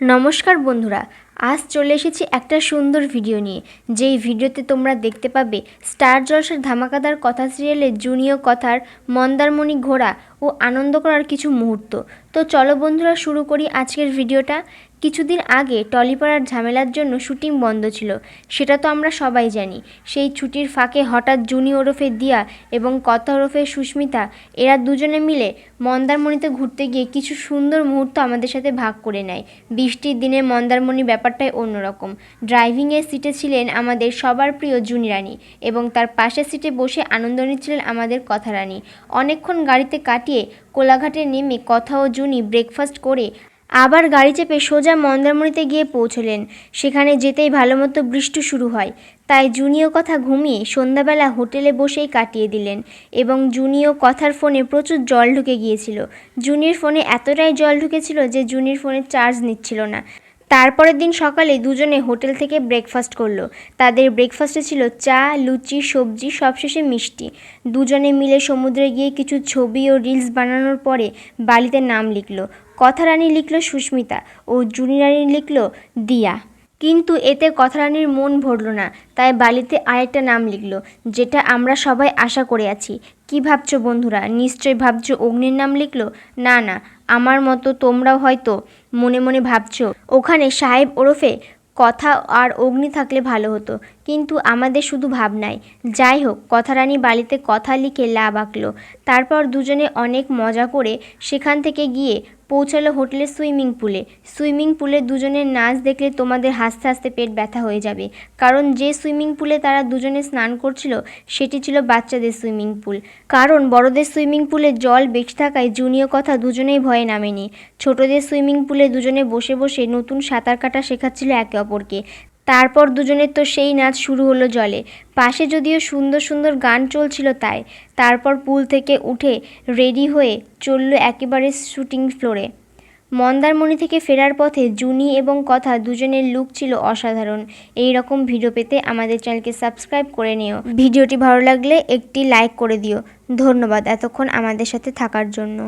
নমস্কার বন্ধুরা, আজ চলে এসেছি একটা সুন্দর ভিডিও নিয়ে। যেই ভিডিওতে তোমরা দেখতে পাবে স্টার জলসের ধামাকাদার কথা সিরিয়ালে জুনিয় কথার মন্দারমণি ঘোড়া ও আনন্দ করার কিছু মুহূর্ত। তো চলো বন্ধুরা, শুরু করি আজকের ভিডিওটা। কিছুদিন আগে টলিপাড়ার ঝামেলার জন্য শুটিং বন্ধ ছিল, সেটা তো আমরা সবাই জানি। সেই ছুটির ফাঁকে হঠাৎ জুনি ওরফে দিয়া এবং কথা ওরফে সুস্মিতা, এরা দুজনে মিলে মন্দারমণিতে ঘুরতে গিয়ে কিছু সুন্দর মুহূর্ত আমাদের সাথে ভাগ করে নেয়। বৃষ্টির দিনে মন্দারমণি ব্যাপারটাই অন্যরকম। ড্রাইভিংয়ের সিটে ছিলেন আমাদের সবার প্রিয় জুনি রানী এবং তার পাশের সিটে বসে আনন্দ নিচ্ছিলেন আমাদের কথা রানী। অনেকক্ষণ গাড়িতে কাটিয়ে কোলাঘাটে নেমে কথা ও জুনি ব্রেকফাস্ট করে আবার গাড়ি চেপে সোজা মন্দারমণিতে গিয়ে পৌঁছলেন। সেখানে যেতেই ভালোমতো বৃষ্টি শুরু হয়। তাই জুনিও কথা ঘুমিয়ে সন্ধ্যাবেলা হোটেলে বসেই কাটিয়ে দিলেন এবং জুনিও কথার ফোনে প্রচুর জল ঢুকে গিয়েছিল। জুনির ফোনে এতটাই জল ঢুকেছিল যে জুনির ফোনে চার্জ নিচ্ছিল না। তারপরের দিন সকালে দুজনে হোটেল থেকে ব্রেকফাস্ট করল। তাদের ব্রেকফাস্টে ছিল চা, লুচি, সবজি, সবশেষে মিষ্টি। দুজনে মিলে সমুদ্রে গিয়ে কিছু ছবি ও রিলস বানানোর পরে বালিতে নাম লিখলো। কথা রানী লিখলো সুস্মিতা ও জুনি রানী লিখলো দিয়া। কিন্তু এতে কথারানীর মন ভরল না, তাই বালিতে আরেকটা নাম লিখলো, যেটা আমরা সবাই আশা করে আছি। কি ভাবছ বন্ধুরা, নিশ্চয়ই ভাবছ অগ্নির নাম লিখলো? না না আমার মতো তোমরাও হয়তো মনে মনে ভাবছ। ওখানে সাহেব ওরফে কথা আর অগ্নি থাকলে ভালো হতো। কিন্তু আমাদের শুধু ভাবনায় যাই হোক, কথারানী বাড়িতে কথা লিখে লাভ আঁকলো। তারপর দুজনে অনেক মজা করে সেখান থেকে গিয়ে পৌঁছালো হোটেলের সুইমিং পুলে। সুইমিং পুলে দুজনের নাচ দেখলে তোমাদের হাসতে হাসতে পেট ব্যথা হয়ে যাবে। কারণ যে সুইমিং পুলে তারা দুজনে স্নান করছিল, সেটি ছিল বাচ্চাদের সুইমিং পুল। কারণ বড়দের সুইমিং পুলে জল বেশি থাকায় জুনিয়র কথা দুজনেই ভয়ে নামেনি। ছোটদের সুইমিং পুলে দুজনে বসে বসে নতুন সাঁতার কাটা শেখাচ্ছিল একে অপরকে। তারপর দুজনের তো সেই নাচ শুরু হলো জলে। পাশে যদিও সুন্দর সুন্দর গান চলছিল তাই। তারপর পুল থেকে উঠে রেডি হয়ে চলল একেবারে শুটিং ফ্লোরে। মন্দারমণি থেকে ফেরার পথে জুনি এবং কথা দুজনের লুক ছিল অসাধারণ। এই রকম ভিডিও পেতে আমাদের চ্যানেলকে সাবস্ক্রাইব করে নিও। ভিডিওটি ভালো লাগলে একটি লাইক করে দিও। ধন্যবাদ এতক্ষণ আমাদের সাথে থাকার জন্য।